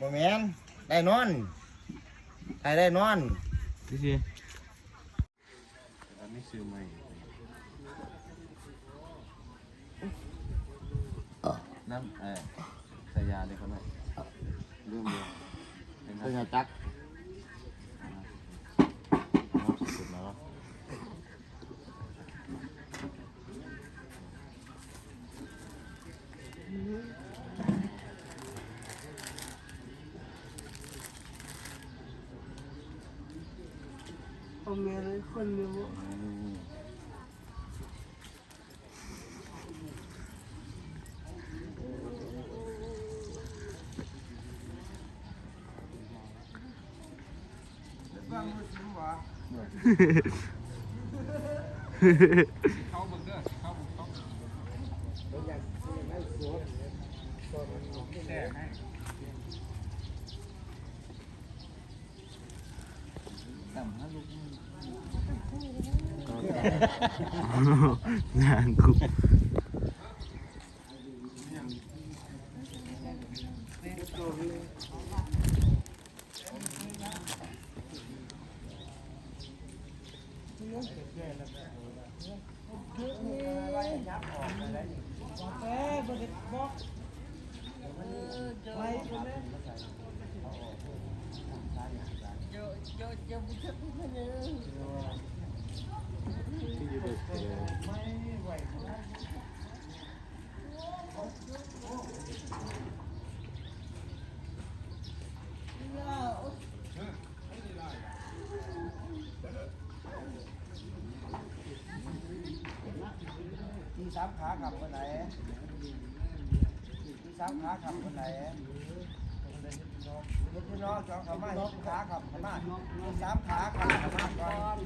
บ่แม่นได้นอนใครได้นอนดูสิแล้วไม่ซื้อใหม่น้ำเออใส่ยาเลยเขาหน่อยเรื่องเดียวเป็นเพิ่งน้ำจะจักสุ เอาเมียเลยคนเดียว ต่ำห้าลูก งานกูที่อยู่เด็กเที่สามขาขับคนไหนที่สามขาขับคนไหน เน้องสองขามาขาขับขมาสามขาขับขมาก่อน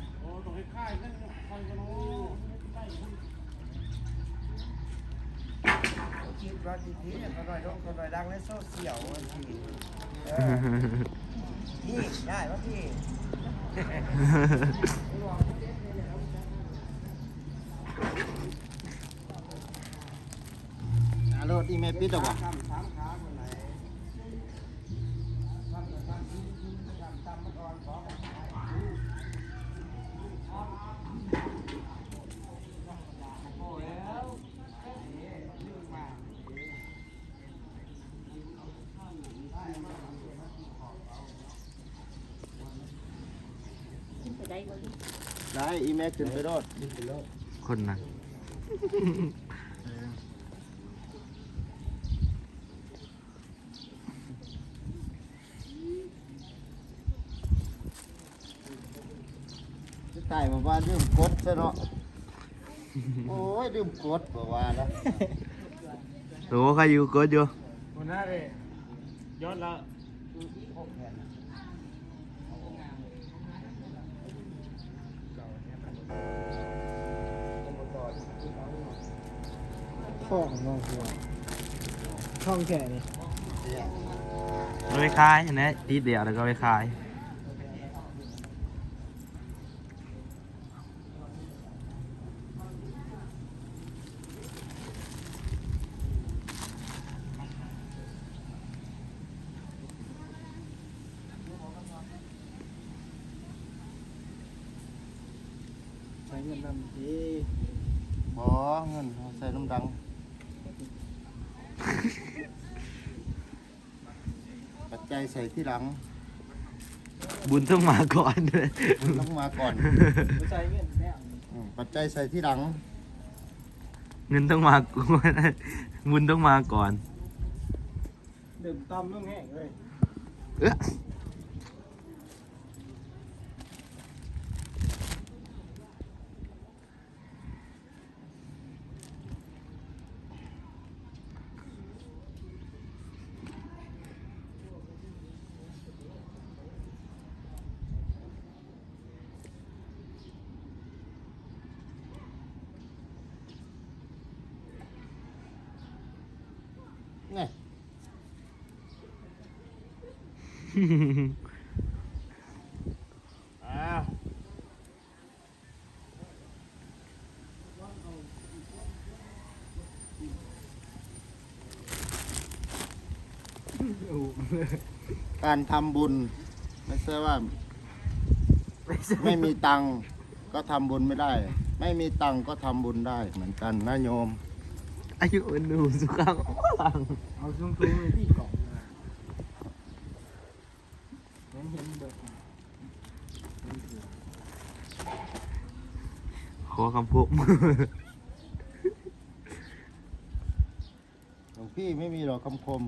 คิดว่าทีทีเนี่ยคนหน่อยต้องคนหน่อยดังในโซเชียลวันทีเออพี่ได้ปะพี่อารถอีเมลปิดหรอวะ ทำสามขาคนไหนทำแต่ทำที่ทำทำมาก่อนขอ ได้อีเมลขึ้นไปรถคนนั้นจะตายมาว่าลืมกดซะเนาะ โอ้ยลืมกดบอกว่าแล้วโหใครอยู่กดอยู่หัวหน้าเลยย้อนละ พ่องน้องหัวช่องแค่นี้ เอาไปขายเห็นไหมตีเดียวแล้วก็ไปขาย นนำทีบอเงินเอาใส่น้ำดัง ปัจจัยใส่ที่หลังบุญต้องมาก่อนเลยต้องมาก่อนใช้เงินแน่อืมปัจจัยใส่ที่หลัง เงินต้องมาก่อนบุญต้องมาก่อน ดื่มตำต้องแห้งเลยเอ๊ะ เนี่ย อ้าวการทำบุญ ไม่ใช่ว่า ไม่มีตังค์ก็ทำบุญไม่ได้ ไม่มีตังค์ก็ทำบุญได้ เหมือนกันนะโยม อายุวันดูสุขังฟังเอาซุ้มซุ้มที่เกาะนะเห็นเห็นเบิด ข อคำพบหลวงพี่ไม่มีหรอกคำคม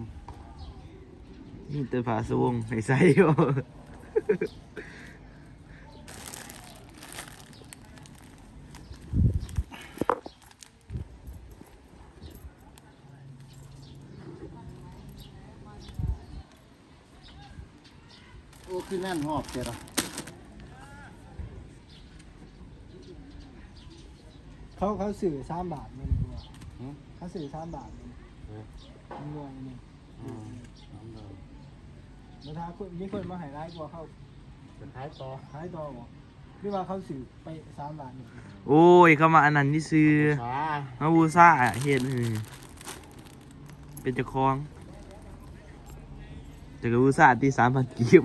นี่เตยผาสวงให้ใส่อยู่โอ้คือแน่นหอบเจ้า เขาเขาสื่อสามบาทมันบัวเขาสื่อสามบาทมันมันบัวนี่แล้วถ้าคนมีคนมาใหายร้ายกว่าเขาเป็นท้ายต่อขายต่อบอกหรือว่าเขาสื่อไปสามบาทนี่โอ้ยเข้ามาอันนั้นที่ซื้อขามาบูซ่าเฮ็ดนี่เป็นเจ้าของแต่ก็บูซ่าที่สามพันกีบ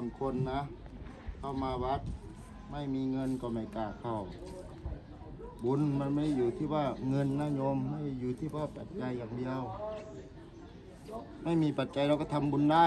างคนนะ เข้ามาวัดไม่มีเงินก็ไม่กล้าเข้า บุญมันไม่อยู่ที่ว่าเงินนะโยมไม่อยู่ที่ว่าปัจจัยอย่างเดียว ไม่มีปัจจัยเราก็ทำบุญได้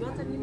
Yote ni